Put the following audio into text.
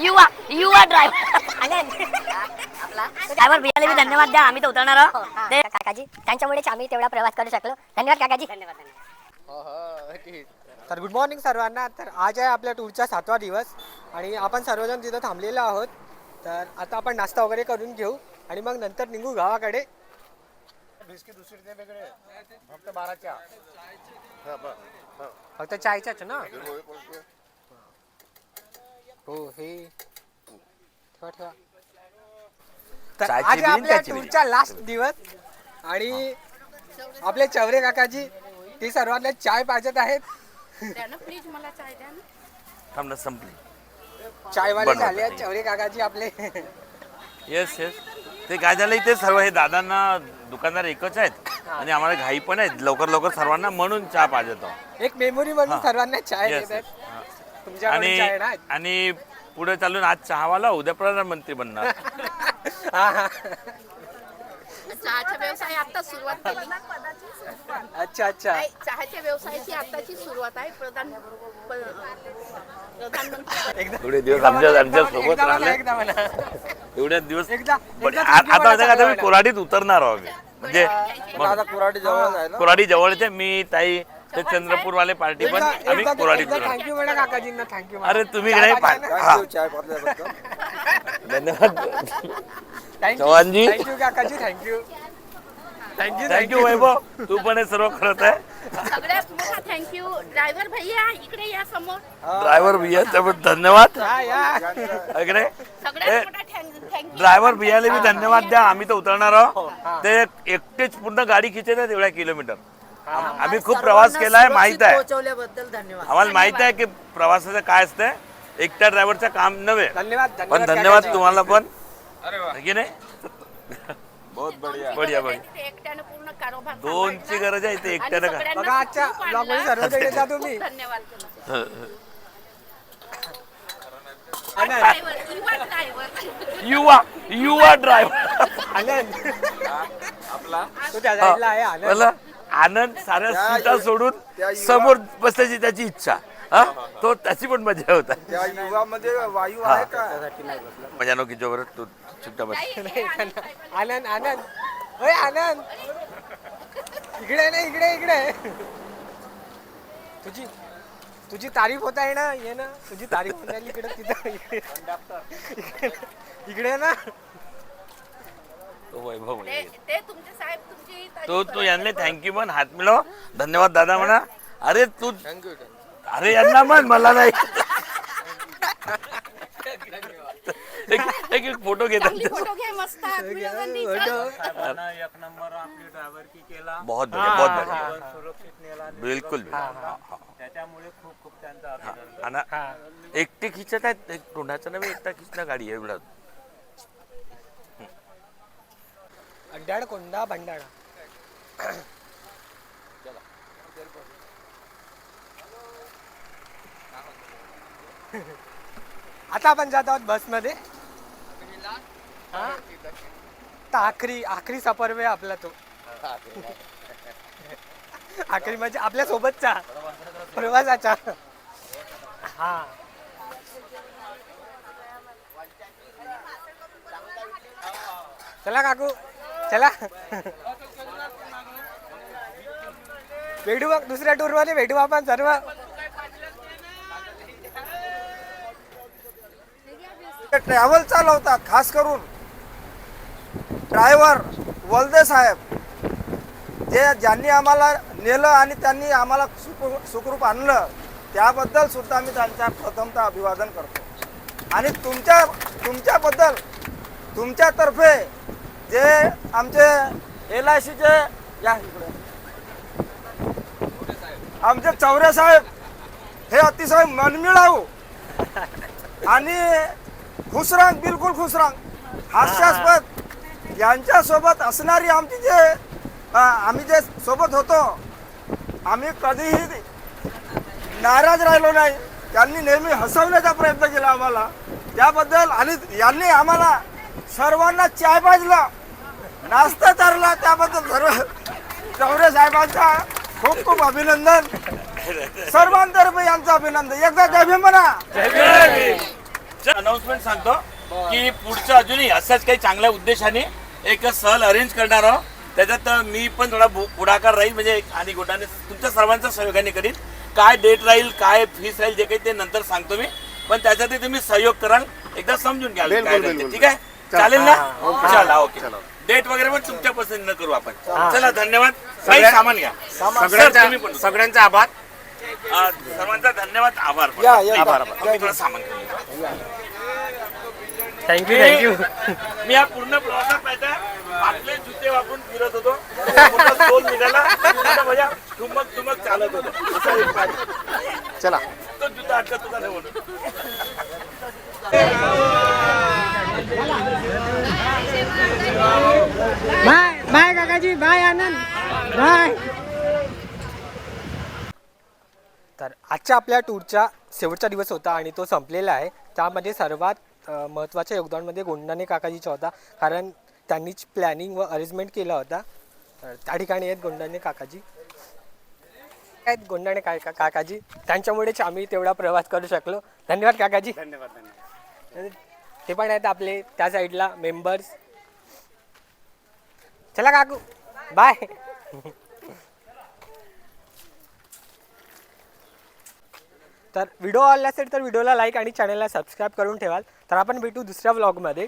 युवा युवा driver driver भैयाला धन्यवाद द्या आम्ही तर उतरणार आहोत. ते काकाजी. त्यांच्यामुळेच आम्ही तेवढा प्रवास करू शकलो. धन्यवाद काकाजी. तर गुड मॉर्निंग सर्वांना. तर आज आहे आपल्या टूरचा सातवा दिवस आणि आपण सर्वजण तिथं थांबलेलो आहोत. तर आता आपण नाश्ता वगैरे करून घेऊ आणि मग नंतर निघू गावाकडे. बिस्किट दुसरे ते वेगळे. फक्त बाराच्या. फक्त चायच्याच ना? हो हे. ठेवा ठेवा. तर चायची आज आपल्या त्याची. टूरचा लास्ट दिवस आणि आपले चवरे काकाजी ते सर्वांना चाय पाजत आहेत. थांब ना संपली. चायवाले झाले आहेत आहे. चवरे काकाजी आपले. येस येस ते काय झालं इथे सर्व हे दादांना दुकानदार एकच आहेत आणि आम्हाला घाई पण आहेत. लवकर लवकर सर्वांना म्हणून चहा पाहिजे एक मेमोरी म्हणून. सर्वांना चाय येस देतात. आणि ना आणि पुढे चालून आज चहावाला उद्या प्रधानमंत्री बनणार हा, हा. चहाचा व्यवसाय आता सुरुवात केली अच्छा अच्छा नाही, चहाच्या व्यवसायाची आताची सुरुवात आहे प्रधान प- प्रधानमंत्री एकदा थोडे दिवस आमच्या एकदा सोबत म्हणा, राहिले एकदा म्हणा. एवढ्या दिवस एकदा- पण एकदा आ- thank you आता म्हणा, आता आता मी. कोराडीत उतरणार आहोत. म्हणजे मग कुराडी जवळ आहे ना कोराडी जवळचे मी ताई ते चंद्रपूरवाले पार्टी पण आम्ही उतरणार. थँक्यू म्हणा काकाजींना थँक्यू अरे तुम्ही हा. धन्यवाद. चव्हाणजी. थँक्यू काकाजी thank you. Thank you thank you Vaibhav तू पण हे सर्व करत आहे. सगळ्यात मोठा थँक्यू ड्रायव्हर भैया इकडे या समोर. ड्रायव्हर भैया त्याबद्दल धन्यवाद. हा या. इकडे सगळ्यात मोठा थँक्यू ड्रायव्हर भैयाला बी धन्यवाद द्या आम्ही तर उतरणार आहोत. ते एकटेच पूर्ण गाडी खिचत आहेत एवढ्या किलोमीटर. आम- आम्ही खूप प्रवास केलाय माहीत आहे. पोहोचवल्याबद्दल धन्यवाद. आम्हाला माहीत आहे की प्रवासाचं काय असतं? एकट्या ड्रायव्हरचं काम नव्हे. धन्यवाद पण धन्यवाद. तुम्हाला पण. है की नाही? बहुत बढिया. बढिया बढिया. एकट्यानं पूर्ण कारभार दोनची सांभाळला. गरज आहे ते आणि एकट्यानं का? सगळ्यांना बघा आजच्या खूप खूप धन्यवाद ड्रायव्हर युवा ड्रायव्हर युवा युवा ड्रायव्हर आनंद तो त्या साईडला आहे आनंद आनंद साऱ्या त्या सीटा सोडून युवा- समोर बसण्याची त्याची इच्छा. हा? तो त्याची पण मजा होता त्या युगामध्ये वायू आहे का? मजा नको जोवर तू चुकता बस. आनंद आनंद. ओय आनंद. इकडे ना इकडे इकडे. तुझी तुझी तारीफ होत आहे ना ये ना. तुझी तारीफ होत आहे इकडे तिथं. इकडे इकडे ना. तो वैभव ते ते तुमचे साहेब तुमची तो तो यांना थँक्यू म्हण हात मिळव धन्यवाद दादा म्हणा. अरे तू अरे यांना म्हण मला नाही. एक फोटो घेतात चांगली फोटो घे मस्त आत्मीय बहुत बढ़िया बहुत बढ़िया. बिलकुल आणि एकटे खिचत आहेत एक तोंडाचं नव्हे एकटा खिचणं गाडी आहे एवढं. अड्डाड कोंडा भंडारा. आता आपण जात आहोत बसमध्ये. तर आखरी आखरी सफर वे आपला तो. आखरी म्हणजे आपल्या सोबतचा. प्रवासाचा. हा. चला काकू. चला. भेटू मग दुसऱ्या टूरमध्ये भेटू आपण सर्व. ट्रॅव्हल चालवतात खास करून. ड्रायव्हर वलदे साहेब जे ज्यांनी आम्हाला नेलं आणि त्यांनी आम्हाला सुखरूप आणलं त्याबद्दल सुद्धा मी त्यांचा प्रथमतः अभिवादन करतो. आणि तुमच्या तुमच्याबद्दल तुमच्यातर्फे जे आमचे एल आय सीचे या इकडे. आमचे चौरे साहेब हे अतिशय मनमिळाऊ आणि खुसरांग बिलकुल खुसरांग. हास्यास्पद. यांच्यासोबत असणारी आमची जे आम्ही जे सोबत होतो आम्ही कधीही नाराज राहिलो नाही. त्यांनी नेहमी हसवण्याचा प्रयत्न केला आम्हाला. त्याबद्दल आणि यांनी आम्हाला सर्वांना चाय पाजला. नाश्ता चारला त्याबद्दल सर्व चौरे साहेबांचा खूप खूप अभिनंदन. सर्वांतर्फे यांचं अभिनंदन. एकदा जय भीम म्हणा. अनाउन्समेंट सांगतो की पुढचं अजूनही अशाच काही चांगल्या उद्देशाने एक सहल अरेंज करणार आहोत. त्याच्यात मी पण थोडा पुढाकार राहील म्हणजे एक- आणि गोटाने तुमच्या सर्वांच्या सहयोगाने करीन. काय डेट राहील काय फीस राहील जे काही ते नंतर सांगतो मी. पण त्यासाठी तुम्ही सहयोग कराल. एकदा समजून घ्याल. ठीक आहे? चालेल ना? चला. ओके. डेट वगैरे पण तुमच्या पसंतीनं करू आपण. चला धन्यवाद. काही सामान घ्या. सर, तुम्ही पण सगळ्यांचा आभार. सर्वांचा धन्यवाद आभार पण. या, या, आभार या. आभार. थोडं सामान घेऊन येतो. थँक्यू मी- थँक्यू मी हा पूर्ण प्रवासात पाहिजे आपले जुते वापरून फिरत होतो. माझ्या ठुमक ठुमक चालत होतो. असा एक पाय. चला. तो जुता अटकत होता नाही म्हणून बाय काकाजी बाय आनंद. बाय. तर आजच्या आपल्या टूरचा शेवटचा दिवस होता आणि तो संपलेला आहे. त्यामध्ये सर्वात महत्त्वाच्या योगदानमध्ये गोंडाने काकाजीचा होता कारण त्यांनीच प्लॅनिंग व अरेंजमेंट केला होता. तर त्या ठिकाणी आहेत गोंडाने काकाजी. आहेत गोंडाने का का- काकाजी? त्यांच्यामुळेच आम्ही तेवढा प्रवास करू शकलो. धन्यवाद काकाजी. धन्यवाद धन्यवाद. ते पण आहेत आपले त्या साईडला मेंबर्स चला काकू बाय. तर व्हिडिओ आवडला असेल तर व्हिडिओला लाईक आणि चॅनलला सबस्क्राईब करून ठेवाल. तर आपण भेटू दुसऱ्या व्लॉगमध्ये